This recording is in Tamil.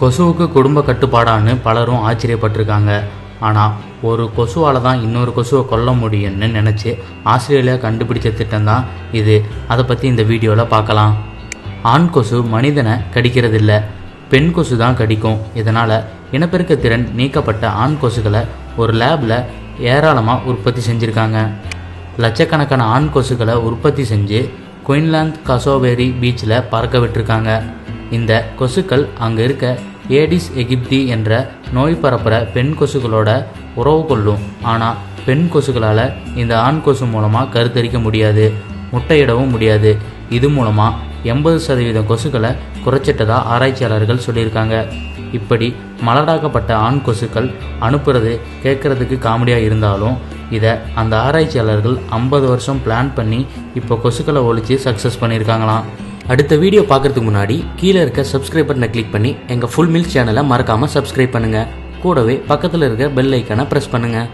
கொசுவுக்கு குடும்ப கட்டுப்பாடான்னு பலரும் ஆச்சரியப்பட்டிருக்காங்க. ஆனால் ஒரு கொசுவால் தான் இன்னொரு கொசுவை கொல்ல முடியும்னு நினச்சி ஆஸ்திரேலியா கண்டுபிடிச்ச திட்டம் தான் இது. அதை பற்றி இந்த வீடியோவில் பார்க்கலாம் ஆண் கொசு மனிதனை கடிக்கிறதில்ல. பெண் கொசு தான் கடிக்கும். இதனால் இனப்பெருக்க திறன் நீக்கப்பட்ட ஆண் கொசுக்களை ஒரு லேபில் ஏராளமாக உற்பத்தி செஞ்சுருக்காங்க. லட்சக்கணக்கான ஆண் கொசுக்களை உற்பத்தி செஞ்சு குயின்லாந்து கசோவேரி பீச்சில் பறக்க விட்டுருக்காங்க. இந்த கொசுக்கள் அங்கே இருக்க ஏடிஸ் எகிப்தி என்ற நோய் பரப்புகிற பெண் கொசுக்களோட உறவு கொள்ளும். ஆனால் பெண் கொசுக்களால் இந்த ஆண் கொசு மூலமாக கருத்தரிக்க முடியாது முட்டையிடவும் முடியாது. இது மூலமாக எண்பது சதவீத கொசுக்களை குறைச்சிட்டதா ஆராய்ச்சியாளர்கள் சொல்லியிருக்காங்க. இப்படி மலடாக்கப்பட்ட ஆண் கொசுக்கள் அனுப்புறது கேட்குறதுக்கு காமெடியாக இருந்தாலும் இதை அந்த ஆராய்ச்சியாளர்கள் ஐம்பது வருஷம் பிளான் பண்ணி இப்போ கொசுக்களை ஒழிச்சு சக்ஸஸ் பண்ணியிருக்காங்களாம். அடுத்த வீடியோ பார்க்கறதுக்கு முன்னாடி கீழே இருக்க சப்ஸ்கிரைப் பட்டனை கிளிக் பண்ணி எங்கள் ஃபுல் மில்ஸ் சேனலை மறக்காமல் சப்ஸ்கிரைப் பண்ணுங்கள் கூடவே பக்கத்தில் இருக்க பெல் ஐக்கானை ப்ரெஸ் பண்ணுங்கள்